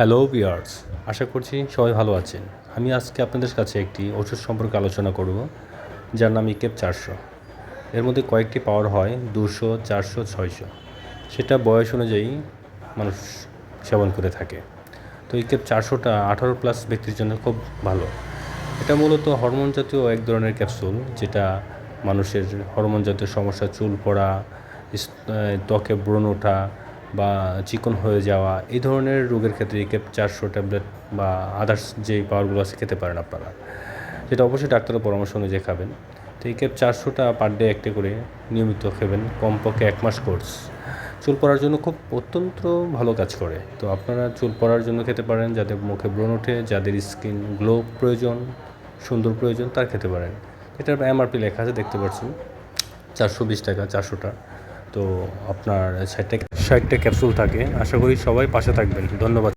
Hello viewers, আশা করছি সবাই ভালো আছেন। আমি আজকে আপনাদের কাছে একটি ওষুধ সম্পর্কে আলোচনা করব, যার নাম ইকেপ চারশো। এর মধ্যে কয়েকটি পাওয়ার হয়, দুশো, চারশো, ছয়শো। সেটা বয়স অনুযায়ী মানুষ সেবন করে থাকে। তো ইকেপ চারশোটা আঠারো প্লাস ব্যক্তির জন্য খুব ভালো। এটা মূলত হরমোন জাতীয় এক ধরনের ক্যাপসুল, যেটা মানুষের হরমোন জাতীয় সমস্যা, চুল পড়া ত্বকে ব্রণ ওঠা বা চিকন হয়ে যাওয়া, এই ধরনের রোগের ক্ষেত্রে ইকেপ চারশো ট্যাবলেট বা আদার্স যে পাওয়ারগুলো আছে খেতে পারেন আপনারা। যেটা অবশ্যই ডাক্তারের পরামর্শ অনুযায়ী খাবেন। তো ইকেপ চারশোটা পার ডে একটা করে নিয়মিত খাবেন, কমপক্ষে এক মাস কোর্স চুল পড়ার জন্য খুব অত্যন্ত ভালো কাজ করে। তো আপনারা চুল পড়ার জন্য খেতে পারেন যাদের মুখে ব্রণ ওঠে, যাদের স্কিন গ্লো প্রয়োজন, সুন্দর প্রয়োজন, তার খেতে পারেন। এটার এমআরপি লেখা আছে, দেখতে পাচ্ছেন। চারশো বিশ টাকা, চারশোটা। তো আপনার ষাটটা সাইডটা ক্যাপসুল থাকে। আশা করি সবাই পাশে থাকবেন। ধন্যবাদ।